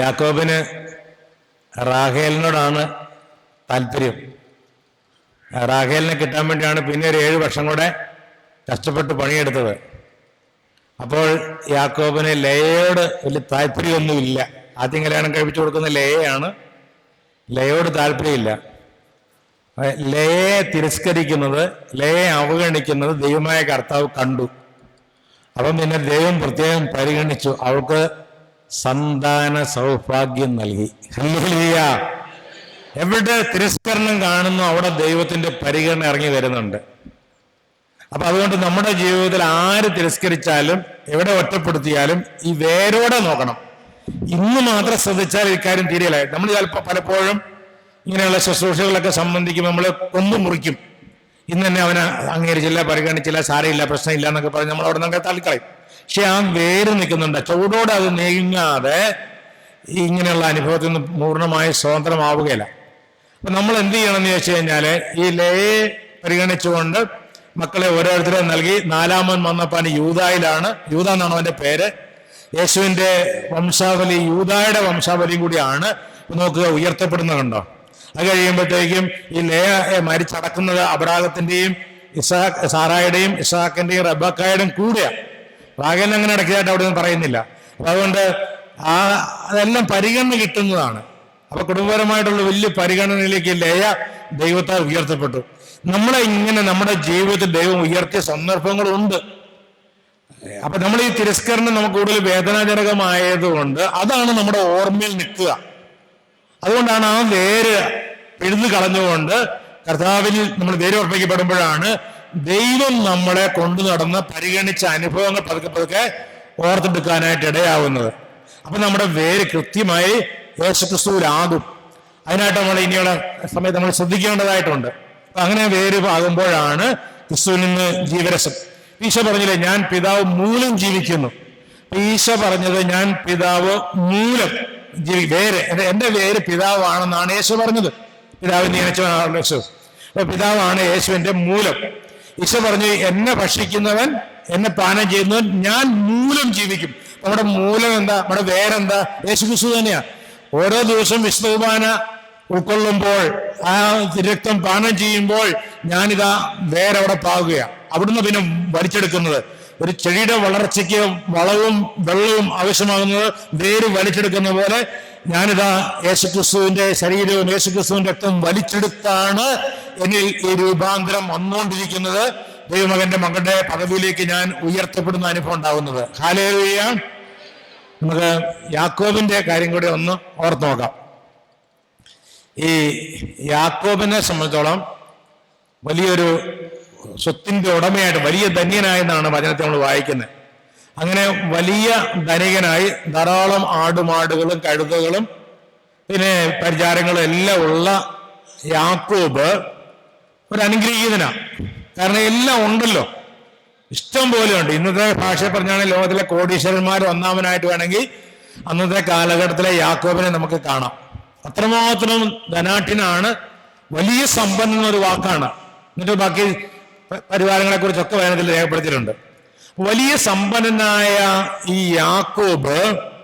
യാക്കോബിന് റാഹേലിനോടാണ് താല്പര്യം. റാഹേലിനെ കിട്ടാൻ വേണ്ടിയാണ് പിന്നെ ഒരു ഏഴ് വർഷം കൂടെ കഷ്ടപ്പെട്ട് പണിയെടുത്തത്. അപ്പോൾ യാക്കോബിന് ലയയോട് വലിയ താല്പര്യമൊന്നുമില്ല. ആദ്യം കല്യാണം കഴിപ്പിച്ചു കൊടുക്കുന്ന ലയയാണ്. ലയയോട് താല്പര്യമില്ല. ലയെ തിരസ്കരിക്കുന്നത് ലയയെ അവഗണിക്കുന്നത് ദൈവമായ കർത്താവ് കണ്ടു. അപ്പം പിന്നെ ദൈവം പ്രത്യേകം പരിഗണിച്ചു. അവൾക്ക് സന്താന സൗഭാഗ്യം നൽകി. എവിടെ തിരസ്കരണം കാണുന്നു അവിടെ ദൈവത്തിന്റെ പരിഗണന ഇറങ്ങി വരുന്നുണ്ട്. അപ്പൊ അതുകൊണ്ട് നമ്മുടെ ജീവിതത്തിൽ ആര് തിരസ്കരിച്ചാലും എവിടെ ഒറ്റപ്പെടുത്തിയാലും ഈ വേരോടെ നോക്കണം. ഇന്ന് മാത്രം ശ്രദ്ധിച്ചാൽ ഇക്കാര്യം തീരെയല്ല. നമ്മൾ ചിലപ്പോൾ പലപ്പോഴും ഇങ്ങനെയുള്ള ശുശ്രൂഷകളൊക്കെ സംബന്ധിക്കുമ്പോൾ നമ്മൾ കൊന്നു മുറിക്കും. ഇന്ന് തന്നെ അവനെ അംഗീകരിച്ചില്ല പരിഗണിച്ചില്ല സാരയില്ല പ്രശ്നമില്ല എന്നൊക്കെ പറഞ്ഞ് നമ്മൾ അവിടെ നിന്നൊക്കെ തള്ളിക്കളയും. പക്ഷെ ആ വേര് നിൽക്കുന്നുണ്ട്. ചൂടോടെ അത് നീങ്ങാതെ ഇങ്ങനെയുള്ള അനുഭവത്തിൽ നിന്ന് പൂർണമായി സ്വതന്ത്രമാവുകയില്ല. അപ്പൊ നമ്മൾ എന്ത് ചെയ്യണം എന്ന് ചോദിച്ചു കഴിഞ്ഞാൽ ഈ ലയെ പരിഗണിച്ചുകൊണ്ട് മക്കളെ ഓരോരുത്തരെ നൽകി. നാലാമൻ വന്നപ്പാൻ യൂതായിലാണ് യൂത എന്നാണ് അവന്റെ പേര്. യേശുവിന്റെ വംശാവലി യൂതായുടെ വംശാവലിയും കൂടിയാണ്. നോക്കുക ഉയർത്തപ്പെടുന്നത് അത് കഴിയുമ്പോഴത്തേക്കും ഈ ലയ മരിച്ചടക്കുന്നത് അബ്രാഹത്തിന്റെയും ഇസാഖ് സാറായുടെയും ഇസാഖിന്റെയും റബക്കായുടെയും കൂടെയാണ് റാഗൻ അങ്ങനെ അടക്കിയതായിട്ട് അവിടെ ഒന്നും പറയുന്നില്ല. അപ്പൊ അതുകൊണ്ട് ആ അതെല്ലാം പരിഗണന കിട്ടുന്നതാണ്. അപ്പൊ കുടുംബപരമായിട്ടുള്ള വലിയ പരിഗണനയിലേക്ക് ലയ ദൈവത്താൽ ഉയർത്തപ്പെട്ടു. നമ്മളെ ഇങ്ങനെ നമ്മുടെ ജീവിതത്തിൽ ദൈവം ഉയർത്തിയ സന്ദർഭങ്ങളുണ്ട്. അപ്പൊ നമ്മൾ ഈ തിരസ്കരണം നമുക്ക് കൂടുതൽ വേദനാജനകമായതുകൊണ്ട് അതാണ് നമ്മുടെ ഓർമ്മയിൽ നിൽക്കുക. അതുകൊണ്ടാണ് ആ വേര് പിഴുതു കളഞ്ഞുകൊണ്ട് കർത്താവിൽ നമ്മൾ വേര് ഉറപ്പിക്കപ്പെടുമ്പോഴാണ് ദൈവം നമ്മളെ കൊണ്ടു നടന്ന് പരിഗണിച്ച അനുഭവങ്ങൾ പതുക്കെ പതുക്കെ ഓർത്തെടുക്കാനായിട്ട് ഇടയാവുന്നത്. അപ്പൊ നമ്മുടെ വേര് കൃത്യമായി യേശുക്രിസ്തുവിലാകും അതിനായിട്ട് നമ്മൾ ഇനിയുള്ള സമയത്ത് നമ്മൾ ശ്രദ്ധിക്കേണ്ടതായിട്ടുണ്ട്. അപ്പൊ അങ്ങനെ വേര് ആകുമ്പോഴാണ് ക്രിസ്തുവിൽ നിന്ന് ജീവരസം ഈശോ പറഞ്ഞില്ലേ ഞാൻ പിതാവ് മൂലം ജീവിക്കുന്നു. ഈശ പറഞ്ഞത് ഞാൻ പിതാവ് മൂലം ജീവി വേര് എന്റെ വേര് പിതാവാണെന്നാണ് യേശു പറഞ്ഞത്. പിതാവ് നിയമിച്ചവനാണ് യേശു. പിതാവാണ് യേശുവിന്റെ മൂലം. ഈശോ പറഞ്ഞു എന്നെ ഭക്ഷിക്കുന്നവൻ എന്നെ പാനം ചെയ്യുന്നവൻ ഞാൻ മൂലം ജീവിക്കും. നമ്മുടെ മൂലം എന്താ? നമ്മുടെ വേരെന്താ യേശു ക്രിസ്തു തന്നെയാ. ഓരോ ദിവസം വിശുദ്ധ കുർബാന ഉൾക്കൊള്ളുമ്പോൾ ആ രക്തം പാനം ചെയ്യുമ്പോൾ ഞാനിതാ വേരവിടെ പാകുകയാണ് അവിടുന്ന് പിന്നെ വലിച്ചെടുക്കുന്നത്. ഒരു ചെടിയുടെ വളർച്ചയ്ക്ക് വളവും വെള്ളവും ആവശ്യമാകുന്നത് വേര് വലിച്ചെടുക്കുന്ന പോലെ ഞാനിതാ യേശുക്രിസ്തുവിന്റെ ശരീരവും യേശുക്രിസ്തുവിന്റെ രക്തം വലിച്ചെടുത്താണ് എന്നിൽ ഈ രൂപാന്തരം വന്നുകൊണ്ടിരിക്കുന്നത്. ദൈവമകന്റെ മകളുടെ പദവിയിലേക്ക് ഞാൻ ഉയർത്തപ്പെടുന്ന അനുഭവം ഉണ്ടാകുന്നത് ഹാലേലുയ്യ നമുക്ക് യാക്കോബിന്റെ കാര്യം കൂടി ഒന്ന് ഓർത്ത് നോക്കാം. ഈ യാക്കോബിനെ സംബന്ധിച്ചോളം വലിയൊരു സ്വത്തിന്റെ ഉടമയായിട്ട് വലിയ ധന്യനായെന്നാണ് വചനത്തെ നമ്മൾ വായിക്കുന്നത്. അങ്ങനെ വലിയ ധനികനായി ധാരാളം ആടുമാടുകളും കഴുതകളും പിന്നെ പരിചാരങ്ങളും എല്ലാം ഉള്ള യാക്കോബ് ഒരു അനുഗ്രഹീതനാണ് കാരണം എല്ലാം ഉണ്ടല്ലോ. ഇഷ്ടം പോലെ ഉണ്ട്. ഇന്നത്തെ ഭാഷ പറഞ്ഞാണെങ്കിൽ ലോകത്തിലെ കോടീശ്വരന്മാർ ഒന്നാമനായിട്ട് വേണമെങ്കിൽ അന്നത്തെ കാലഘട്ടത്തിലെ യാക്കോബിനെ നമുക്ക് കാണാം. അത്രമാത്രം ധനാട്ടിനാണ് വലിയ സമ്പന്നൊരു വാക്കാണ്. എന്നിട്ട് ബാക്കി പരിവാരങ്ങളെ കുറിച്ചൊക്കെ വേനത്തിൽ രേഖപ്പെടുത്തിയിട്ടുണ്ട്. വലിയ സമ്പന്നനായ ഈ യാക്കോബ്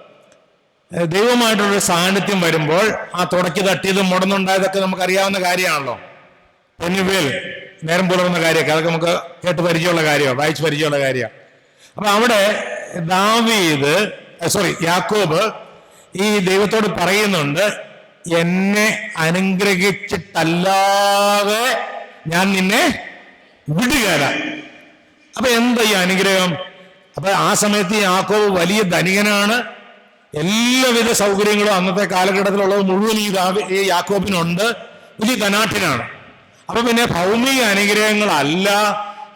ദൈവമായിട്ടുള്ള സാന്നിധ്യം വരുമ്പോൾ ആ തുടക്കി തട്ടിയതും മുടന്നുണ്ടായതൊക്കെ നമുക്കറിയാവുന്ന കാര്യമാണല്ലോ. പൊന്നുവേൽ നേരം പുലർന്ന കാര്യമൊക്കെ അതൊക്കെ നമുക്ക് കേട്ട് പരിചയമുള്ള കാര്യമാണ് വായിച്ച് പരിചയമുള്ള കാര്യമാണ്. അപ്പൊ അവിടെ ദാവീദ് സോറി യാക്കോബ് ഈ ദൈവത്തോട് പറയുന്നുണ്ട് എന്നെ അനുഗ്രഹിച്ചിട്ടല്ലാതെ ഞാൻ നിന്നെ വിടുകയില്ല അപ്പൊ എന്താ ഈ അനുഗ്രഹം? അപ്പൊ ആ സമയത്ത് ഈ യാക്കോബ് വലിയ ധനികനാണ്. എല്ലാവിധ സൗകര്യങ്ങളും അന്നത്തെ കാലഘട്ടത്തിലുള്ളത് മുഴുവൻ ഈ യാക്കോബിനുണ്ട്. വലിയ ധനാഠ്യനാണ് അപ്പൊ പിന്നെ ഭൗമിക അനുഗ്രഹങ്ങളല്ല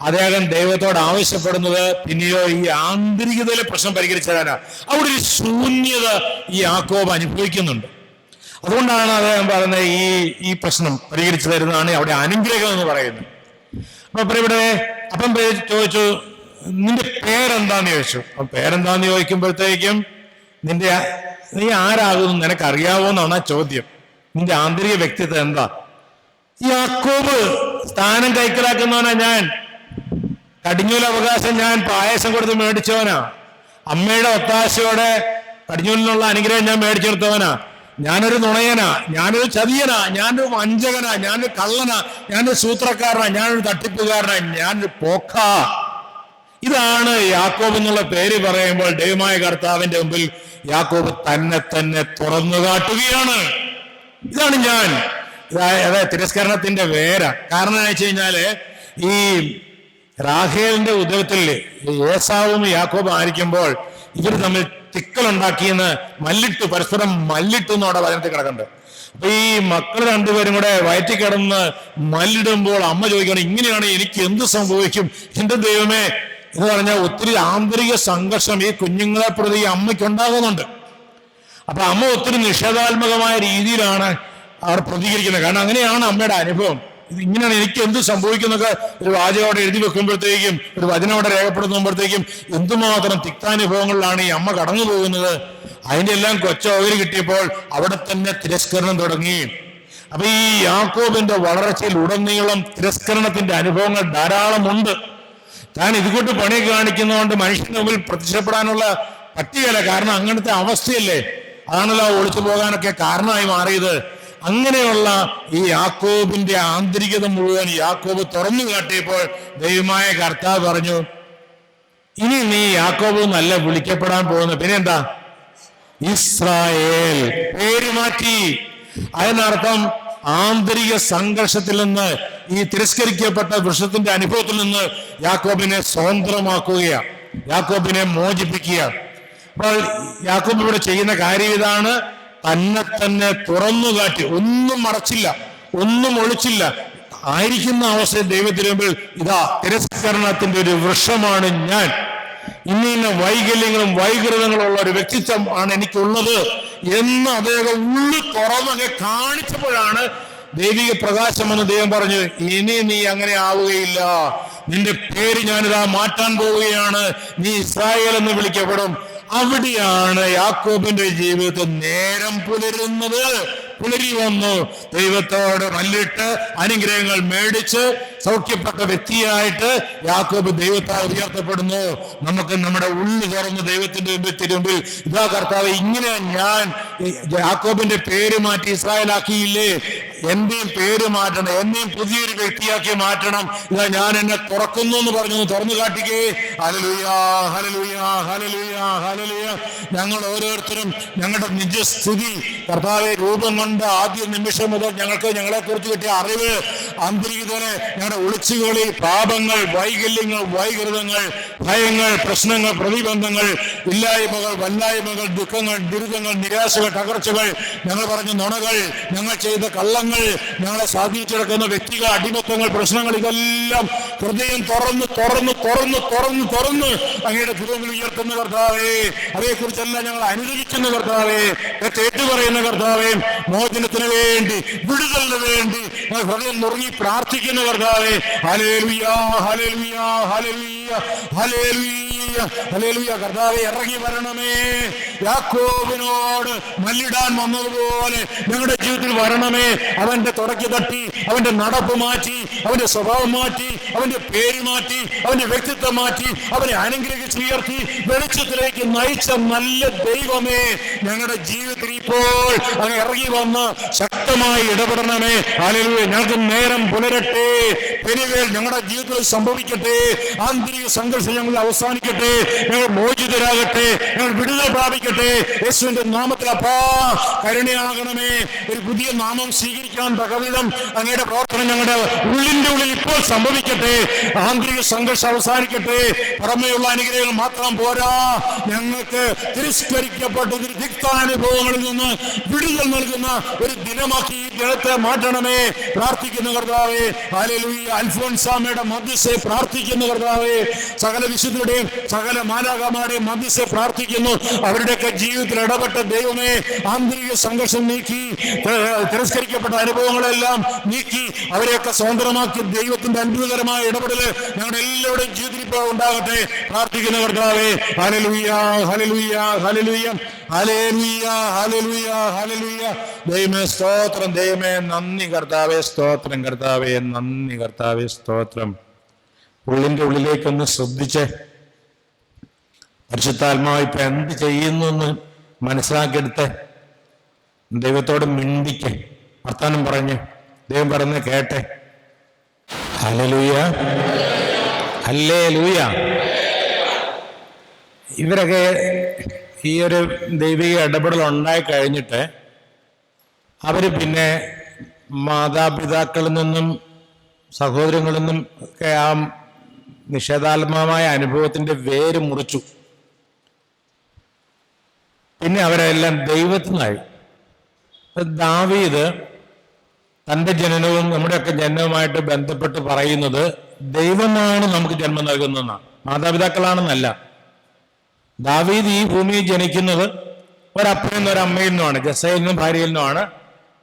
അദ്ദേഹം ദൈവത്തോട് ആവശ്യപ്പെടുന്നത്. പിന്നെയോ ഈ ആന്തരികതയിലെ പ്രശ്നം പരിഹരിച്ചതാണ് അവിടെ ഒരു ശൂന്യത ഈ യാക്കോബ് അനുഭവിക്കുന്നുണ്ട്. അതുകൊണ്ടാണ് അദ്ദേഹം പറയുന്നത് ഈ ഈ പ്രശ്നം പരിഹരിച്ചു തരുന്നതാണ് അവിടെ അനുഗ്രഹം എന്ന് പറയുന്നത്. അപ്പൊ ഇവിടെ അപ്പം ചോദിച്ചു നിന്റെ പേരെന്താന്ന് ചോദിച്ചു. അപ്പൊ പേരെന്താന്ന് ചോദിക്കുമ്പോഴത്തേക്കും നിന്റെ നീ ആരാകുന്നു നിനക്ക് അറിയാവോ എന്നാണ് ആ ചോദ്യം. നിന്റെ ആന്തരിക വ്യക്തിത്വം എന്താ? യാക്കോബ്. സ്ഥാനം കൈക്കലാക്കുന്നവനാ ഞാൻ. കടിഞ്ഞൂൽ അവകാശം ഞാൻ പായസം കൊടുത്ത് മേടിച്ചവനാ. അമ്മയുടെ ഒത്താശയോടെ കടിഞ്ഞൂലിനുള്ള അനുഗ്രഹം ഞാൻ മേടിച്ചെടുത്തവനാ. ഞാനൊരു നുണയനാ ഞാനൊരു ചതിയനാ ഞാനൊരു വഞ്ചകനാ ഞാനൊരു കള്ളനാ ഞാനൊരു സൂത്രക്കാരനാ ഞാനൊരു തട്ടിപ്പുകാരനാ ഞാനൊരു പോക്ക. ഇതാണ് യാക്കോബ് എന്നുള്ള പേര് പറയുമ്പോൾ ദൈവമായ കർത്താവിന്റെ മുമ്പിൽ യാക്കോബ് തന്നെ തന്നെ തുറന്നു കാട്ടുകയാണ്. ഇതാണ് ഞാൻ. അതായത് തിരസ്കരണത്തിന്റെ വേര. കാരണം എന്ന് വെച്ച് കഴിഞ്ഞാൽ ഈ റാഹേലിന്റെ ഉദരത്തിൽ ഏസാവും യാക്കോബും ആയിരിക്കുമ്പോൾ ഇവർ തമ്മിൽ തിക്കലുണ്ടാക്കിയെന്ന് മല്ലിട്ടു പരസ്പരം മല്ലിട്ടു എന്നവിടെ വചനത്തിൽ കിടക്കുന്നുണ്ട് അപ്പൊ ഈ മക്കൾ രണ്ടുപേരും കൂടെ വയറ്റിൽ കിടന്ന് മല്ലിടുമ്പോൾ അമ്മ ചോദിക്കണം ഇങ്ങനെയാണ് എനിക്ക് എന്ത് സംഭവിക്കും? എന്റെ ദൈവമേ എന്ന് പറഞ്ഞാൽ ഒത്തിരി ആന്തരിക സംഘർഷം ഈ കുഞ്ഞുങ്ങളെ പ്രതി അമ്മയ്ക്ക് ഉണ്ടാകുന്നുണ്ട് അപ്പൊ അമ്മ ഒത്തിരി നിഷേധാത്മകമായ രീതിയിലാണ് അവർ പ്രതികരിക്കുന്നത്. കാരണം അങ്ങനെയാണ് അമ്മയുടെ അനുഭവം. ഇങ്ങനെയാണ് എനിക്ക് എന്ത് സംഭവിക്കുന്നൊക്കെ ഒരു വാചകം അവിടെ എഴുതി വെക്കുമ്പോഴത്തേക്കും ഒരു വചനം അവിടെ രേഖപ്പെടുത്തുമ്പോഴത്തേക്കും എന്തുമാത്രം തിക്താനുഭവങ്ങളിലാണ് ഈ അമ്മ കടന്നു പോകുന്നത്? അതിന്റെ എല്ലാം കൊച്ചോവര് കിട്ടിയപ്പോൾ അവിടെ തന്നെ തിരസ്കരണം തുടങ്ങി. അപ്പൊ ഈ യാക്കോബിന്റെ വളർച്ചയിൽ ഉടനീളം തിരസ്കരണത്തിന്റെ അനുഭവങ്ങൾ ധാരാളമുണ്ട് താൻ ഇതുകൊണ്ട് പണി കാണിക്കുന്നതുകൊണ്ട് മനുഷ്യന്റെ മുമ്പിൽ പ്രത്യക്ഷപ്പെടാനുള്ള പറ്റുകയില്ല കാരണം അങ്ങനത്തെ അവസ്ഥയല്ലേ? ആണല്ലോ ഒളിച്ചു പോകാനൊക്കെ കാരണമായി മാറിയത്. അങ്ങനെയുള്ള ഈ യാക്കോബിന്റെ ആന്തരികത മുഴുവൻ യാക്കോബ് തുറന്നു കാട്ടിയപ്പോൾ ദൈവമായ കർത്താവ് പറഞ്ഞു ഇനി നീ യാക്കോബ് നല്ല വിളിക്കപ്പെടാൻ പോകുന്നു പിന്നെന്താ? ഇസ്രായേൽ പേര് മാറ്റി. അതിനർത്ഥം ആന്തരിക സംഘർഷത്തിൽ നിന്ന് ഈ തിരസ്കരിക്കപ്പെട്ട വൃക്ഷത്തിന്റെ അനുഭവത്തിൽ നിന്ന് യാക്കോബിനെ സ്വതന്ത്രമാക്കുകയാണ് യാക്കോബിനെ മോചിപ്പിക്കുക അപ്പോൾ യാക്കോബ് ഇവിടെ ചെയ്യുന്ന കാര്യം ഇതാണ്. തന്നെ തന്നെ തുറന്നു കാട്ടി. ഒന്നും മറച്ചില്ല ഒന്നും ഒളിച്ചില്ല. ആയിരിക്കുന്ന അവസ്ഥ ദൈവത്തിന് മുമ്പിൽ ഇതാ തിരസ്കരണത്തിന്റെ ഒരു വൃക്ഷമാണ് ഞാൻ. ഇന്ന ഇന്ന വൈകല്യങ്ങളും വൈകൃതങ്ങളും ഉള്ള ഒരു വ്യക്തിത്വം ആണ് എനിക്കുള്ളത് എന്ന് അദ്ദേഹം ഉള്ളു തുറന്നൊക്കെ കാണിച്ചപ്പോഴാണ് ദൈവിക പ്രകാശം എന്ന് ദൈവം പറഞ്ഞു ഇനി നീ അങ്ങനെ ആവുകയില്ല. നിന്റെ പേര് ഞാനിതാ മാറ്റാൻ പോവുകയാണ്. നീ ഇസ്രായേൽ എന്ന് വിളിക്കപ്പെടും. അവിടെയാണ് യാക്കോബിന്റെ ജീവിതത്തിൽ നേരം പുലരുന്നത്. പുലരി വന്നു. ദൈവത്തോട് മല്ലിട്ട് അനുഗ്രഹങ്ങൾ മേടിച്ച് സൗഖ്യപ്പെട്ട വ്യക്തിയായിട്ട് യാക്കോബ് ദൈവത്താൽ ഉയർത്തപ്പെടുന്നു. നമുക്ക് നമ്മുടെ ഉള്ളു തുറന്ന് ദൈവത്തിന്റെ തിരുമ്പിൽ ഇതാ കർത്താവ് ഇങ്ങനെ ഞാൻ യാക്കോബിന്റെ പേര് മാറ്റി ഇസ്രായേലാക്കിയില്ലേ? എന്റെയും പേര് മാറ്റണം എന്നെയും പുതിയൊരു വ്യക്തിയാക്കി മാറ്റണം. ഇതാ ഞാൻ എന്നെ തുറക്കുന്നു എന്ന് പറഞ്ഞു തുറന്നു കാട്ടിക്കേ. ഹലലുയാ ഹലലുയാ ഹലലുയാ ഹലലുയ ഞങ്ങൾ ഓരോരുത്തരും ഞങ്ങളുടെ നിജസ്ഥിതി കർത്താവെ രൂപം കൊണ്ട് ആദ്യ നിമിഷം മുതൽ ഞങ്ങൾക്ക് ഞങ്ങളെ കുറിച്ച് കിട്ടിയ അറിവ് അന്തരീതനെ ഞങ്ങളുടെ ഒളിച്ചുകളി പാപങ്ങൾ വൈകല്യങ്ങൾ വൈകൃതങ്ങൾ ഭയങ്ങൾ പ്രശ്നങ്ങൾ പ്രതിബന്ധങ്ങൾ ഇല്ലായ്മകൾ വല്ലായ്മകൾ ദുഃഖങ്ങൾ ദുരിതങ്ങൾ നിരാശകൾ തകർച്ചകൾ ഞങ്ങൾ പറഞ്ഞ നുണകൾ ഞങ്ങൾ ചെയ്ത കള്ളങ്ങൾ ഞങ്ങളെ സ്വാധീനിച്ചെടുക്കുന്ന വ്യക്തികൾ അടിമത്വങ്ങൾ പ്രശ്നങ്ങൾ ഇതെല്ലാം ഹൃദയം തുറന്ന് തുറന്ന് തുറന്ന് തുറന്ന് തുറന്ന് അങ്ങയുടെ തിരുവങ്ങൾ ഉയർത്തുന്ന കർത്താവേ. അതേക്കുറിച്ചെല്ലാം ഞങ്ങൾ അനുഗമിക്കുന്ന കർത്താവേ. ഏറ്റു പറയുന്ന കർത്താവേ മോചനത്തിന് വേണ്ടി വിടുതലിന് വേണ്ടി ഹൃദയം നുറുങ്ങി പ്രാർത്ഥിക്കുന്ന കർത്താവേ. ഹലേലുയ ഹലേലുയ ഹലേലുയ കർത്താവേ ഇറങ്ങി വരണമേ. യാക്കോബിനോട് മല്ലിടാൻ വന്നതുപോലെ ഞങ്ങളുടെ ജീവിതത്തിൽ വരണമേ. അവന്റെ തുടക്കി തട്ടി അവന്റെ നടപ്പ് മാറ്റി അവന്റെ സ്വഭാവം മാറ്റി അവന്റെ പേര് മാറ്റി അവന്റെ വ്യക്തിത്വം മാറ്റി അവനെ അനുഗ്രഹിച്ച് ഉയർത്തി വെളിച്ചത്തിലേക്ക് നയിച്ച നല്ല ദൈവമേ ഞങ്ങളുടെ ജീവിതത്തിൽ ഇപ്പോൾ അങ്ങ് ഇറങ്ങി വന്ന് ശക്തമായി ഇടപെടണമേ. അല്ലെങ്കിൽ ഞങ്ങൾക്ക് നേരം പുലരട്ടെ. പെരുവേൽ ഞങ്ങളുടെ ജീവിതത്തിൽ സംഭവിക്കട്ടെ. ആന്തരിക സംഘർഷം ഞങ്ങൾ അവസാനിക്കട്ടെ. ഞങ്ങൾ മോചിതരാകട്ടെ. ഞങ്ങൾ വിടുതൽ പ്രാപിക്കട്ടെ. യേശുവിന്റെ നാമത്തിൽ അപ്പാ കരുണയാകണമേ. ഒരു പുതിയ നാമം സ്വീകരിക്കാൻ തകവിധം അങ്ങയുടെ പ്രവർത്തനം ഞങ്ങളുടെ ഉള്ളിന്റെ ഉള്ളിൽ ഇപ്പോൾ സംഭവിക്കട്ടെ. ആന്തരിക സംഘർഷം അവസാനിക്കട്ടെ. പുറമെയുള്ള അനുഗ്രഹങ്ങൾ മാത്രം പോരാ. ഞങ്ങൾക്ക് തിരസ്കരിക്കപ്പെട്ട ഒരു തിക്താനുഭവങ്ങളിൽ നിന്ന് വിടുതൽ നൽകുന്ന ഒരു ദിനമാക്കി ഈ ദിനത്തെ മാറ്റണമേ. പ്രാർത്ഥിക്കുന്ന കർത്താവേ. ഹാലലൂയ അൽഫോൻസാമയുടെ മധ്യസ്ഥെ പ്രാർത്ഥിക്കുന്ന കർത്താവേ. സകല വിശുദ്ധരുടെയും സകല മാലാകമാരുടെയും മധ്യസ്ഥെ പ്രാർത്ഥിക്കുന്നു. അവരുടെയൊക്കെ ജീവിതത്തിൽ ഇടപെട്ട ദൈവമേ ആന്തരിക സംഘർഷം നീക്കി തിരസ്കരിക്കപ്പെട്ട അനുഭവങ്ങളെല്ലാം നീക്കി അവരെയൊക്കെ സ്വതന്ത്രമാക്കി ദൈവത്തിന്റെ അത്ഭുതകരമായ ഇടപെടൽ ഞങ്ങളുടെ എല്ലാവരുടെയും ജീവിതത്തിൽ ഉണ്ടാകട്ടെ. പ്രാർത്ഥിക്കുന്ന കർത്താവേ ഹലലുയ്യ ഹലലുയ്യ ഹലലുയ്യ ഹലേലുയ ഹലലുയ ഹലലുയ ദൈവമേ സ്തോത്രം ദൈവമേ നന്ദി കർത്താവേ സ്തോത്രം കർത്താവേ നന്ദി കർത്താവേ സ്തോത്രം. ഉള്ളിന്റെ ഉള്ളിലേക്കൊന്ന് ശ്രദ്ധിച്ച് പരിശുദ്ധാത്മാവ് ഇപ്പൊ എന്ത് ചെയ്യുന്നു എന്ന് മനസ്സിലാക്കിയെടുത്ത് ദൈവത്തോട് മിണ്ടിക്ക് വർത്താനം പറഞ്ഞ് ദൈവം പറഞ്ഞ് കേട്ടെ. ഹലലൂയ ഹല്ലേ ലൂയ ഇവരൊക്കെ ഈ ഒരു ദൈവിക ഇടപെടൽ ഉണ്ടായി കഴിഞ്ഞിട്ട് അവർ പിന്നെ മാതാപിതാക്കളിൽ നിന്നും സഹോദരങ്ങളിൽ നിന്നും ഒക്കെ ആ നിഷേധാത്മകമായ അനുഭവത്തിന്റെ വേര് മുറിച്ചു. പിന്നെ അവരെല്ലാം ദൈവത്തിനായി. ദാവീത് തന്റെ ജനനവും നമ്മുടെയൊക്കെ ജനനവുമായിട്ട് ബന്ധപ്പെട്ട് പറയുന്നത് ദൈവമാണ് നമുക്ക് ജന്മം നൽകുന്നതെന്നാണ്. മാതാപിതാക്കളാണെന്നല്ല. ദാവീദ് ഈ ഭൂമിയിൽ ജനിക്കുന്നത് ഒരപ്പനിൽ നിന്നും ഒരമ്മയിൽ നിന്നുമാണ് ജസയിൽ നിന്നും ഭാര്യയിൽ നിന്നുമാണ്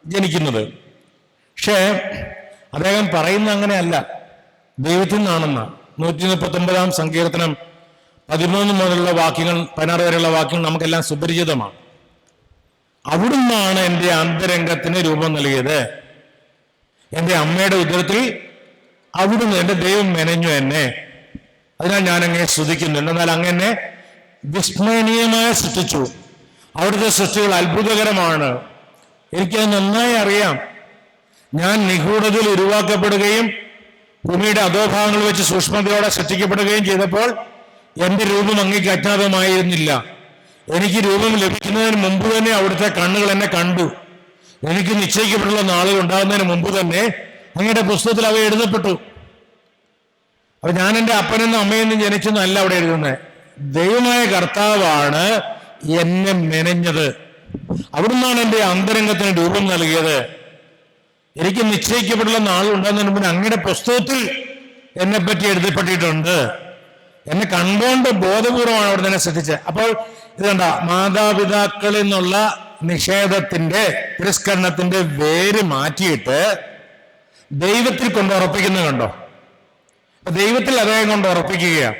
ജനിക്കുന്നത്. പക്ഷേ അദ്ദേഹം പറയുന്ന അങ്ങനെയല്ല. ദൈവത്തിൽ നിന്നാണെന്ന് നൂറ്റി മുപ്പത്തി ഒമ്പതാം സങ്കീർത്തനം പതിമൂന്ന് മുതലുള്ള വാക്യങ്ങൾ പതിനാറ് വരെയുള്ള വാക്യങ്ങൾ നമുക്കെല്ലാം സുപരിചിതമാണ്. അവിടുന്നാണ് എന്റെ അന്തരംഗത്തിന് രൂപം നൽകിയത്. എന്റെ അമ്മയുടെ ഉദരത്തിൽ അവിടുന്ന് എന്റെ ദൈവം മെനഞ്ഞു എന്നെ. അതിനാൽ ഞാൻ അങ്ങനെ ശ്രദ്ധിക്കുന്നു എന്നാൽ അങ്ങനെ വിസ്മരണീയമായി സൃഷ്ടിച്ചു. അവിടുത്തെ സൃഷ്ടികൾ അത്ഭുതകരമാണ്. എനിക്കത് നന്നായി അറിയാം. ഞാൻ നിഗൂഢതയിൽ ഉരുവാക്കപ്പെടുകയും ഭൂമിയുടെ അധോഭാഗങ്ങൾ വെച്ച് സൂക്ഷ്മതയോടെ സൃഷ്ടിക്കപ്പെടുകയും ചെയ്തപ്പോൾ എന്റെ രൂപം അങ്ങേക്ക് അജ്ഞാതമായിരുന്നില്ല. എനിക്ക് രൂപം ലഭിക്കുന്നതിന് മുമ്പ് തന്നെ അവിടുത്തെ കണ്ണുകൾ എന്നെ കണ്ടു. എനിക്ക് നിശ്ചയിക്കപ്പെട്ടുള്ള നാളുകൾ ഉണ്ടാകുന്നതിന് മുമ്പ് തന്നെ അങ്ങയുടെ പുസ്തകത്തിൽ അവ എഴുതപ്പെട്ടു. അപ്പൊ ഞാൻ എന്റെ അപ്പനെന്നും അമ്മയെന്നും ജനിച്ചെന്നല്ല അവിടെ എഴുതുന്നത്. ദൈവമായ കർത്താവാണ് എന്നെ മെനഞ്ഞത്. അവിടുന്നാണ് എന്റെ അന്തരംഗത്തിന് രൂപം നൽകിയത്. എനിക്ക് നിശ്ചയിക്കപ്പെട്ടുള്ള നാളുണ്ടാകുന്നതിന് മുമ്പ് അങ്ങയുടെ പുസ്തകത്തിൽ എന്നെ പറ്റി എഴുതപ്പെട്ടിട്ടുണ്ട്. എന്നെ കണ്ടുകൊണ്ട് ബോധപൂർവമാണ് അവിടെ തന്നെ ശ്രദ്ധിച്ചത്. അപ്പോൾ ഇതുണ്ട മാതാപിതാക്കളിൽ നിന്നുള്ള നിഷേധത്തിന്റെ തിരസ്കരണത്തിന്റെ വേര് മാറ്റിയിട്ട് ദൈവത്തിൽ കൊണ്ട് ഉറപ്പിക്കുന്നത് കണ്ടോ? ദൈവത്തിൽ അദ്ദേഹം കൊണ്ട് ഉറപ്പിക്കുകയാണ്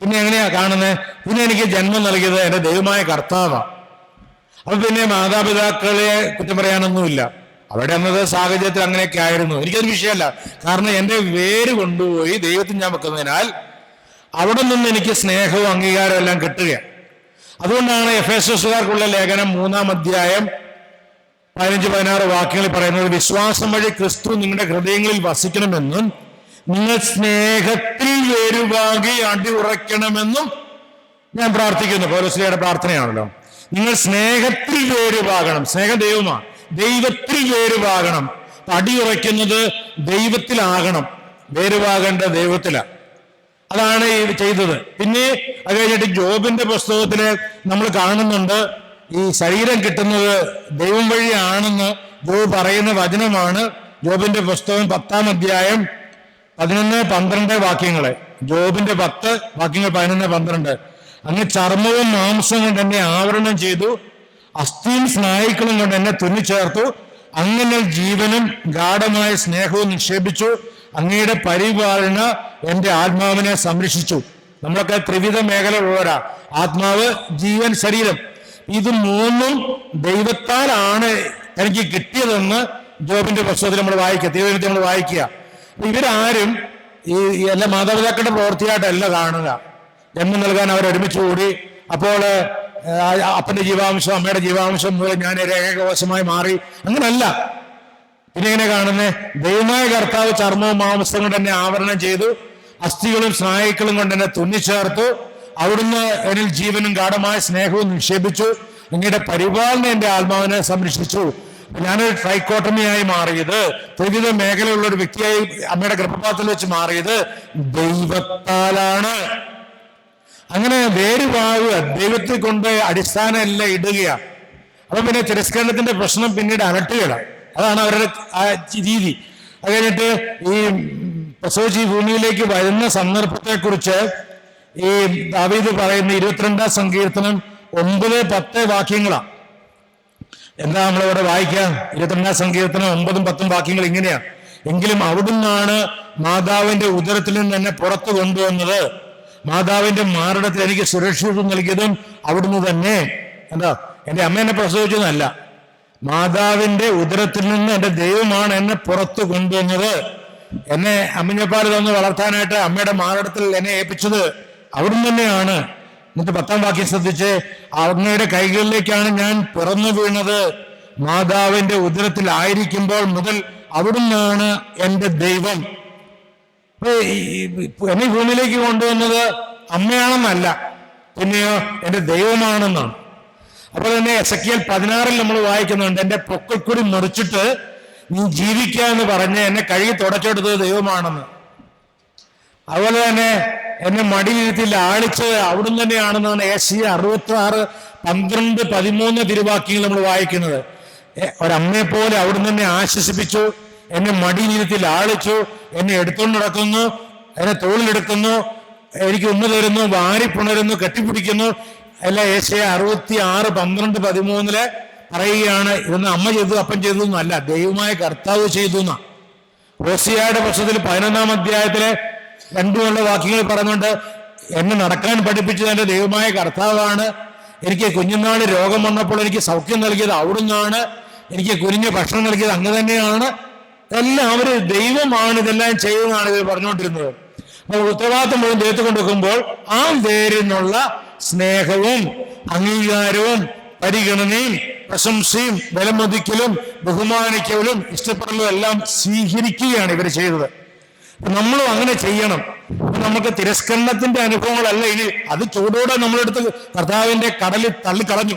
പിന്നെ എങ്ങനെയാ കാണുന്നത് പിന്നെ എനിക്ക് ജന്മം നൽകിയത് എന്റെ ദൈവമായ കർത്താവാണ് അപ്പൊ പിന്നെ മാതാപിതാക്കളെ കുറ്റം പറയാനൊന്നുമില്ല. അവിടെ അന്നത്തെ സാഹചര്യത്തിൽ അങ്ങനെയൊക്കെ ആയിരുന്നു എനിക്കത് വിഷയമല്ല. കാരണം എന്റെ വേര് കൊണ്ടുപോയി ദൈവത്തിന് ഞാൻ വെക്കുന്നതിനാൽ അവിടെ നിന്ന് എനിക്ക് സ്നേഹവും അംഗീകാരവും എല്ലാം കിട്ടുകയാണ്. അതുകൊണ്ടാണ് എഫ് എസ് എസുകാർക്കുള്ള ലേഖനം മൂന്നാം അധ്യായം പതിനഞ്ച് പതിനാറ് വാക്യങ്ങളിൽ പറയുന്നത് വിശ്വാസം വഴി ക്രിസ്തു നിങ്ങളുടെ ഹൃദയങ്ങളിൽ വസിക്കണമെന്നും നിങ്ങൾ സ്നേഹത്തിൽ വേരുവാകി അടിയുറയ്ക്കണമെന്നും ഞാൻ പ്രാർത്ഥിക്കുന്നു. പൗരസ്ലിയുടെ പ്രാർത്ഥനയാണല്ലോ. നിങ്ങൾ സ്നേഹത്തിൽ വേരുവാകണം. സ്നേഹം ദൈവമാണ്. ദൈവത്തിൽ വേരുവാകണം അടിയുറയ്ക്കുന്നത് ദൈവത്തിലാകണം. വേരുവാകേണ്ട ദൈവത്തിലാണ് അതാണ് ഈ ചെയ്തത്. പിന്നെ അത് കഴിഞ്ഞിട്ട് ജോബിന്റെ പുസ്തകത്തിൽ നമ്മൾ കാണുന്നുണ്ട് ഈ ശരീരം കിട്ടുന്നത് ദൈവം വഴിയാണെന്ന് ജോബ് പറയുന്ന വചനമാണ്. ജോബിന്റെ പുസ്തകം പത്താം അധ്യായം പതിനൊന്ന് പന്ത്രണ്ട് വാക്യങ്ങളെ. ജോബിന്റെ പത്ത് വാക്യങ്ങൾ പതിനൊന്ന് പന്ത്രണ്ട്. അങ്ങ് ചർമ്മവും മാംസവും തന്നെ ആവരണം ചെയ്തു. അസ്ഥിയും സ്നായുക്കളും കൊണ്ട് എന്നെ തുന്നിച്ചേർത്തു അങ്ങനെ ജീവനും ഗാഠമായ സ്നേഹവും നിക്ഷേപിച്ചു. അങ്ങയുടെ പരിപാലന എന്റെ ആത്മാവിനെ സംരക്ഷിച്ചു. നമ്മളൊക്കെ ത്രിവിധ മേഖലയുള്ളവരാ ആത്മാവ് ജീവൻ ശരീരം. ഇത് മൂന്നും ദൈവത്താലാണ് എനിക്ക് കിട്ടിയതെന്ന് ജോബിന്റെ പുസ്തകത്തിൽ നമ്മൾ വായിക്കുക. തീവ്രത്തിൽ നമ്മൾ വായിക്കുക. ഇവരാരും ഈ എല്ലാ മാതാപിതാക്കളുടെ പ്രവൃത്തിയായിട്ടല്ല കാണുക. ജന്മം നൽകാൻ അവർ കൂടി. അപ്പോൾ അപ്പന്റെ ജീവാംശം അമ്മയുടെ ജീവാംശം മൂലം ഞാൻ രേഖകോശമായി മാറി. അങ്ങനല്ല. പിന്നെ എങ്ങനെ കാണുന്നേ? ദൈവമായ കർത്താവ് ചർമ്മവും മാംസം കൊണ്ട് എന്നെ ആവരണം ചെയ്തു. അസ്ഥികളും സ്നായുക്കളും കൊണ്ട് എന്നെ തുന്നിച്ചേർത്തു. അവിടുന്ന് എന്നിൽ ജീവനും ഗാഠമായ സ്നേഹവും നിക്ഷേപിച്ചു. അങ്ങയുടെ പരിപാലന എന്റെ ആത്മാവിനെ സംരക്ഷിച്ചു. ഞാനൊരു ട്രൈക്കോട്ടമിയായി മാറിയത്. ത്രിവിധ മേഖലയുള്ള ഒരു വ്യക്തിയായി അമ്മയുടെ ഗർഭപാത്രത്തിൽ വെച്ച് മാറിയത് ദൈവത്താലാണ്. അങ്ങനെ വേരുവാകുക ദൈവത്തെ കൊണ്ട് അടിസ്ഥാനം എല്ലാം ഇടുകയാണ് അപ്പൊ പിന്നെ തിരസ്കരണത്തിന്റെ പ്രശ്നം പിന്നീട് അലട്ടുകയാണ്. അതാണ് അവരുടെ രീതി. അത് കഴിഞ്ഞിട്ട് ഈ പ്രസവിച്ച് ഭൂമിയിലേക്ക് വരുന്ന സന്ദർഭത്തെക്കുറിച്ച് ഈ ദാവീദ് പറയുന്ന ഇരുപത്തിരണ്ടാം സങ്കീർത്തനം ഒമ്പത് പത്ത് വാക്യങ്ങളാണ്. എന്താ നമ്മളിവിടെ വായിക്കാം ഇരുപത്തിരണ്ടാം സങ്കീർത്തനം ഒമ്പതും പത്തും വാക്യങ്ങൾ ഇങ്ങനെയാണ്. എങ്കിലും അവിടുന്നാണ് മാതാവിന്റെ ഉദരത്തിൽ നിന്ന് തന്നെ പുറത്തു കൊണ്ടുവന്നത്. മാതാവിന്റെ മാറിടത്തിൽ എനിക്ക് സുരക്ഷിതത്വം നൽകിയതും അവിടുന്ന് തന്നെ. എന്താ? എന്റെ അമ്മ എന്നെ പ്രസവിച്ചതല്ല. മാതാവിന്റെ ഉദരത്തിൽ നിന്ന് എന്റെ ദൈവമാണ് എന്നെ പുറത്തു കൊണ്ടുവന്നത്. എന്നെ അമ്മിഞ്ഞപ്പാൽ തന്ന് വളർത്താനായിട്ട് അമ്മയുടെ മാറിടത്തിൽ എന്നെ ഏൽപ്പിച്ചത് അവിടുന്ന് തന്നെയാണ്. എന്നിട്ട് പത്താം വാക്യം ശ്രദ്ധിച്ച് അമ്മയുടെ കൈകളിലേക്കാണ് ഞാൻ പിറന്നു വീണത്. മാതാവിന്റെ ഉദരത്തിലായിരിക്കുമ്പോൾ മുതൽ അവിടുന്നാണ് എന്റെ ദൈവം. എന്നെ ഭൂമിയിലേക്ക് കൊണ്ടുവന്നത് അമ്മയാണെന്നല്ല. പിന്നെയോ എന്റെ ദൈവമാണെന്നാണ്. അപ്പോൾ തന്നെ എസ് എൽ പതിനാറിൽ നമ്മൾ വായിക്കുന്നുണ്ട് എന്റെ പൊക്കിൾ കൂടി മുറിച്ചിട്ട് നീ ജീവിക്കുക എന്ന് പറഞ്ഞ് എന്നെ കഴുകി തുടച്ചെടുത്തത് ദൈവമാണെന്ന്. അതുപോലെ തന്നെ എന്നെ മടിയിരുത്തിൽ ആളിച്ചത് അവിടുന്ന് തന്നെയാണെന്നാണ് ഏഷ്യ അറുപത്തി ആറ് പന്ത്രണ്ട് പതിമൂന്ന് തിരുവാക്യങ്ങൾ നമ്മൾ വായിക്കുന്നത്. ഏ, ഒരമ്മയെ പോലെ അവിടുന്ന് തന്നെ ആശ്വസിപ്പിച്ചു എന്നെ മടിയിരുത്തിൽ ലാളിച്ചു എന്നെ എടുത്തുകൊണ്ട് നടക്കുന്നു എന്നെ തോളിലെടുക്കുന്നു എനിക്ക് ഉമ്മ തരുന്നു വാരിപ്പുണരുന്നു കെട്ടിപ്പിടിക്കുന്നു. അല്ല ഏഷ്യ അറുപത്തി ആറ് പന്ത്രണ്ട് പതിമൂന്നിൽ പറയുകയാണ് ഇതൊന്നും അമ്മ ചെയ്തു അപ്പൻ ചെയ്തു എന്നല്ല ദൈവമായ കർത്താവ് ചെയ്തു എന്നാ ഓസിയായുടെ പക്ഷത്തിൽ പതിനൊന്നാം അധ്യായത്തിലെ രണ്ടുമുള്ള വാക്യങ്ങൾ പറഞ്ഞുകൊണ്ട് എന്നെ നടക്കാൻ പഠിപ്പിച്ചത് എന്റെ ദൈവമായ കർത്താവാണ്. എനിക്ക് കുഞ്ഞുനാൾ രോഗം വന്നപ്പോൾ എനിക്ക് സൗഖ്യം നൽകിയത് അവിടുന്നാണ്. എനിക്ക് കുനിഞ്ഞ ഭക്ഷണം നൽകിയത് അങ്ങ് തന്നെയാണ്. എല്ലാം അവർ ദൈവമാണ് ഇതെല്ലാം ചെയ്യുന്നതാണ് ഇവർ പറഞ്ഞുകൊണ്ടിരുന്നത്. അപ്പോൾ ഉത്തരവാദിത്വം മുഴുവൻ ദൈവത്തെ കൊണ്ടുവെക്കുമ്പോൾ ആ പേരിനുള്ള സ്നേഹവും അംഗീകാരവും പരിഗണനയും പ്രശംസയും വിലമതിക്കലും ബഹുമാനിക്കലും ഇഷ്ടപ്പെടലും എല്ലാം സ്വീകരിക്കുകയാണ് ഇവർ ചെയ്തത്. നമ്മളും അങ്ങനെ ചെയ്യണം. നമുക്ക് തിരസ്കരണത്തിന്റെ അനുഭവങ്ങളല്ല ഇനി അത് ചൂടോടെ നമ്മളെടുത്ത് കർത്താവിന്റെ കടലിൽ തള്ളിക്കളഞ്ഞു.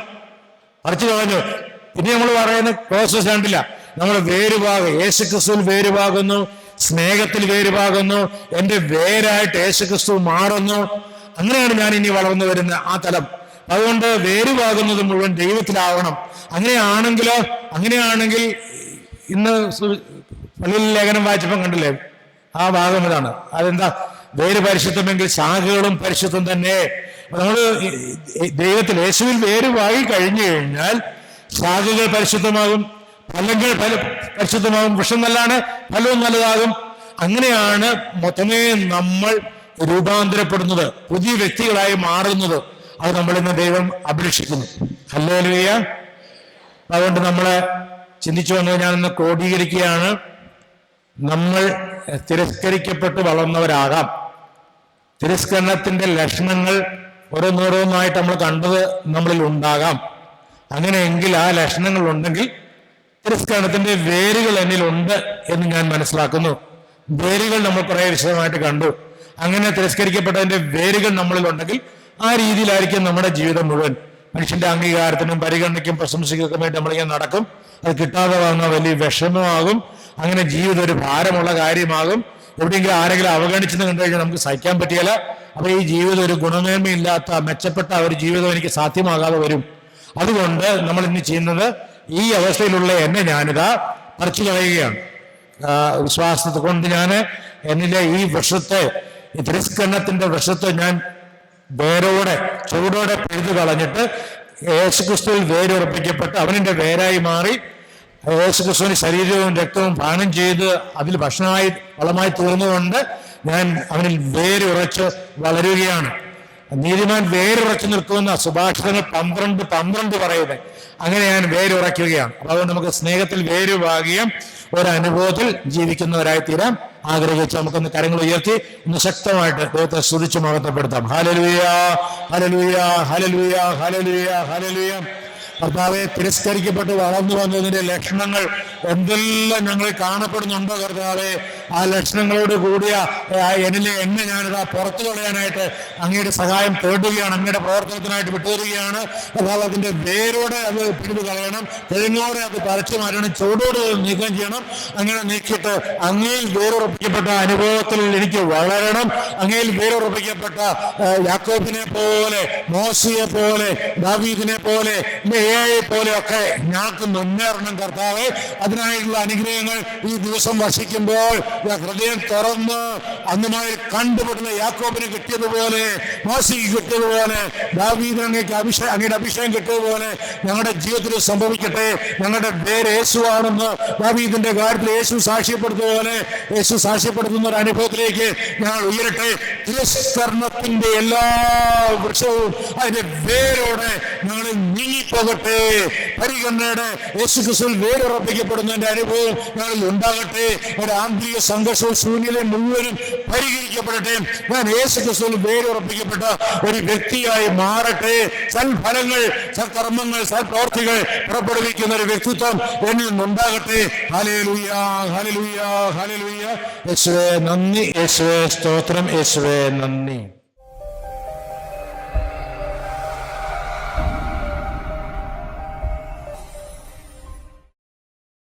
പറിച്ചു കളഞ്ഞു. പിന്നെ നമ്മൾ പറയുന്ന പ്രോസസ് കണ്ടില്ല നമ്മൾ വേരുപാക യേശു ക്രിസ്തുവിൽ വേരുപാകുന്നു സ്നേഹത്തിൽ വേരുപാകുന്നു എന്റെ വേരായിട്ട് യേശു ക്രിസ്തു മാറുന്നു. അങ്ങനെയാണ് ഞാൻ ഇനി വളർന്നു വരുന്ന ആ തലം. അതുകൊണ്ട് വേരുപാകുന്നത് മുഴുവൻ ദൈവത്തിലാവണം. അങ്ങനെയാണെങ്കിലോ അങ്ങനെയാണെങ്കിൽ ഇന്ന് പള്ളിയിൽ ലേഖനം വായിച്ചപ്പം കണ്ടില്ലേ? ആ ഭാഗം ഇതാണ്. അതെന്താ? വേര് പരിശുദ്ധമെങ്കിൽ ശാഖകളും പരിശുദ്ധം തന്നെ. നമ്മൾ ദൈവത്തിൽ യേശുവിൽ വേരുവായി കഴിഞ്ഞു കഴിഞ്ഞാൽ ശാഖകൾ പരിശുദ്ധമാകും ഫലങ്ങൾ ഫല പരിശുദ്ധമാകും വൃക്ഷം നല്ലതാണ് ഫലവും നല്ലതാകും. അങ്ങനെയാണ് മൊത്തമേ നമ്മൾ രൂപാന്തരപ്പെടുന്നത് പുതിയ വ്യക്തികളായി മാറുന്നത്. അത് നമ്മൾ ഇന്ന് ദൈവം അപേക്ഷിക്കുന്നു ഹല്ലേലൂയ. അതുകൊണ്ട് നമ്മളെ ചിന്തിച്ചു വന്നത് ഞാനൊന്ന് ക്രോഡീകരിക്കുകയാണ്. നമ്മൾ തിരസ്കരിക്കപ്പെട്ട് വളർന്നവരാകാം. തിരസ്കരണത്തിന്റെ ലക്ഷണങ്ങൾ ഓരോന്നോരോന്നായിട്ട് നമ്മൾ കണ്ടത് നമ്മളിൽ ഉണ്ടാകാം. അങ്ങനെയെങ്കിൽ ആ ലക്ഷണങ്ങൾ ഉണ്ടെങ്കിൽ തിരസ്കരണത്തിന്റെ വേരുകൾ എന്നിലുണ്ട് എന്ന് ഞാൻ മനസ്സിലാക്കുന്നു. വേരുകൾ നമ്മൾ കുറെ വിശദമായിട്ട് കണ്ടു. അങ്ങനെ തിരസ്കരിക്കപ്പെട്ടതിന്റെ വേരുകൾ നമ്മളിൽ ഉണ്ടെങ്കിൽ ആ രീതിയിലായിരിക്കും നമ്മുടെ ജീവിതം മുഴുവൻ. മനുഷ്യന്റെ അംഗീകാരത്തിനും പരിഗണനയ്ക്കും പ്രശംസയ്ക്കൊക്കെ വേണ്ടി നമ്മളിങ്ങനെ നടക്കും. അത് കിട്ടാതെ വന്ന വലിയ വിഷമമാകും. അങ്ങനെ ജീവിതം ഒരു ഭാരമുള്ള കാര്യമാകും. എവിടെയെങ്കിലും ആരെങ്കിലും അവഗണിച്ചെന്ന് കണ്ടു കഴിഞ്ഞാൽ നമുക്ക് സഹിക്കാൻ പറ്റിയല്ല അപ്പൊ ഈ ജീവിതം ഒരു ഗുണമേന്മയില്ലാത്ത മെച്ചപ്പെട്ട ഒരു ജീവിതം എനിക്ക് സാധ്യമാകാതെ വരും. അതുകൊണ്ട് നമ്മൾ ഇന്ന് ചെയ്യുന്നത് ഈ അവസ്ഥയിലുള്ള എന്നെ ഞാനിതാ പറിച്ചു കളയുകയാണ്. വിശ്വാസത്തെ കൊണ്ട് ഞാൻ എന്നിലെ ഈ വൃക്ഷത്തെ ഈ തിരസ്കരണത്തിന്റെ വൃക്ഷത്തെ ഞാൻ വേരോടെ ചൂടോടെ പിഴുതു കളഞ്ഞിട്ട് യേശുക്രിസ്തുവിൽ വേരുറപ്പിക്കപ്പെട്ട് അവനിന്റെ വേരായി മാറി യേശുക്രിസ്തുവിന് ശരീരവും രക്തവും പാനം ചെയ്ത് അതിൽ ഭക്ഷണമായി വളമായി തീർന്നുകൊണ്ട് ഞാൻ അവനിൽ വേരുറച്ച് വളരുകയാണ്. നീതിമാൻ വേരുറച്ചു നിൽക്കുന്ന സുഭാഷിതങ്ങൾ പന്ത്രണ്ട് പന്ത്രണ്ട് പറയുന്നത്. അങ്ങനെ ഞാൻ വേരുറയ്ക്കുകയാണ്. അപ്പൊ അതുകൊണ്ട് നമുക്ക് സ്നേഹത്തിൽ വേരുവാകിയ ഒരു അനുഭവത്തിൽ ജീവിക്കുന്നവരായി തീരാൻ ആഗ്രഹിച്ച് നമുക്കൊന്ന് കരങ്ങൾ ഉയർത്തി ഒന്ന് ശക്തമായിട്ട് ദൈവത്തെ സ്തുതിച്ച് മഹത്വപ്പെടുത്താം. ഹലലുയ ഹലലുയ ഹലലുയ ഹലലുയ ഹലലുയ കർത്താവെ തിരസ്കരിക്കപ്പെട്ട് വളർന്നു വന്നതിന്റെ ലക്ഷണങ്ങൾ എന്തെല്ലാം ഞങ്ങൾ കാണപ്പെടുന്നുണ്ടോ കർത്താവെ? ആ ലക്ഷണങ്ങളോട് കൂടിയ എന്നിലെ എന്നെ ഞാനിതാ പുറത്തു കളയാനായിട്ട് അങ്ങയുടെ സഹായം തേടുകയാണ് അങ്ങയുടെ പ്രവർത്തനത്തിനായിട്ട് വിട്ടുതരികയാണ്. കർത്താവ് അതിന്റെ വേരോടെ അത് പിടിവ് കളയണം കിഴങ്ങോടെ അത് പരച്ചു മാറ്റണം ചൂടോട് നീക്കം ചെയ്യണം. അങ്ങനെ നീക്കിയിട്ട് അങ്ങയിൽ വേരുറപ്പിക്കപ്പെട്ട അനുഭവത്തിൽ എനിക്ക് വളരണം. അങ്ങയിൽ വേരുറപ്പിക്കപ്പെട്ട ആ, യാക്കോബിനെ പോലെ മോശിയെ പോലെ ദാവീദിനെ പോലെ ലേയെ പോലെയൊക്കെ ഞങ്ങൾക്ക് മുന്നേറണം കർത്താവെ. അതിനായിട്ടുള്ള അനുഗ്രഹങ്ങൾ ഈ ദിവസം വസിക്കുമ്പോൾ ഹൃദയം തുറന്ന് അന്നുമായി കണ്ടുപെടുന്ന യാക്കോബിന് കിട്ടിയതുപോലെ മോശിക്ക് കിട്ടിയതുപോലെ ദാവീദിന് അങ്ങേക്ക് അഭിഷേകം അങ്ങയുടെ അഭിഷേകം കിട്ടിയതുപോലെ ഞങ്ങളുടെ ജീവിതത്തിൽ സംഭവിക്കട്ടെ. ഞങ്ങളുടെ പേര് യേശുവാണെന്ന് ദാവീദിന്റെ കാര്യത്തിൽ യേശു സാക്ഷ്യപ്പെടുത്തുന്നതുപോലെ യേശു സാക്ഷ്യപ്പെടുത്തുന്ന ഒരു അനുഭവത്തിലേക്ക് ഞങ്ങൾ ഉയരട്ടെ. തിരസ്കരണത്തിന്റെ എല്ലാ വൃക്ഷവും അതിന്റെ വേരോടെ ഞങ്ങൾ നീങ്ങിപ്പോകട്ടെ പരിഗണനയുടെ യേശു ക്രിസ്തുവിൽ വേരുറപ്പിക്കപ്പെടുന്നതിന്റെ അനുഭവം ഞങ്ങളിൽ ഉണ്ടാകട്ടെ. ഒരു ആന്തരിക സംഘർഷവും ശൂന്യതയും മുഴുവനും പരിഹരിക്കപ്പെടട്ടെ. ഞാൻ യേശു ക്രിസ്തുവിൽ വേരുറപ്പിക്കപ്പെട്ട ഒരു വ്യക്തിയായി മാറട്ടെ. സൽഫലങ്ങൾ സൽക്കർമ്മങ്ങൾ സൽപ്രവർത്തികൾ പുറപ്പെടുവിക്കുന്ന ഒരു വ്യക്തിത്വം എന്നിൽ നിന്നുണ്ടാകട്ടെ. Hallelujah hallelujah hallelujah. യേശുവേ നന്ദി. യേശുവേ സ്തോത്രം. യേശുവേ നന്ദി.